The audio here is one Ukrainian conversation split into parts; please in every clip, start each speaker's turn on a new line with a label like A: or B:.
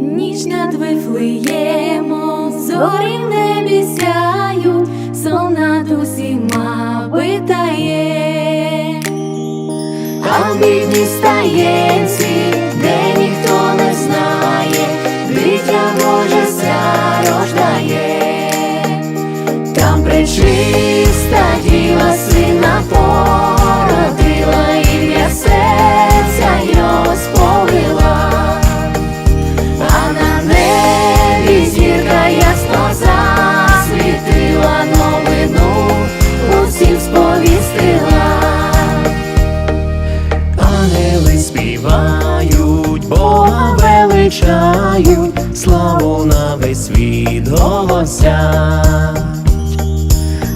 A: Ніч над Вифлеємом, зорі в небі сяють, сон над усіма витає. А в бідній стаєнці, де ніхто не знає, дитя Боже ся рождає, там пречиста співають, Бога величають, славу на весь світ голосять.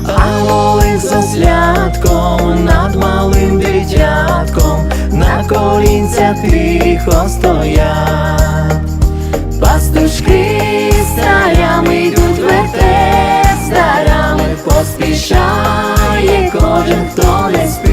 A: Ангели за святком над малим дитятком, на колінця тихо стоять. Пастушки з царями йдуть вертеп з дарами, поспішає кожен, хто не спить.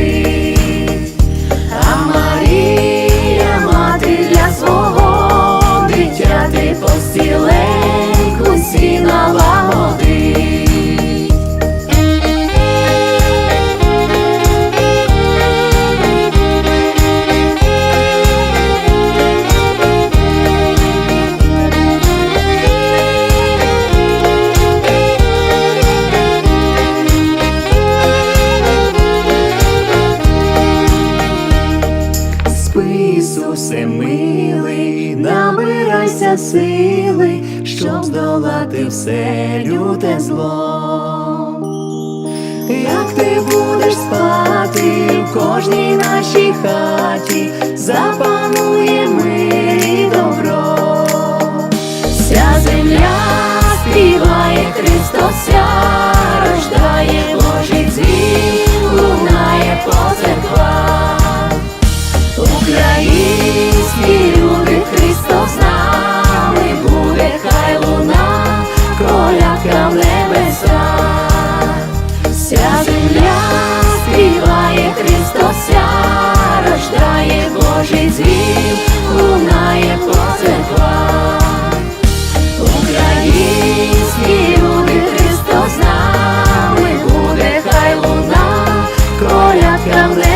A: Ісусе милий, набирайся сили, щоб здолати все люте зло. Як ти будеш спати в кожній нашій хаті, запанує мир і добро. Вся земля співає Христос, ся земля співає Христося, рождає Божий дзвін, лунає по позитва. Українські люди Христос з нами буде, хай луна, коляд там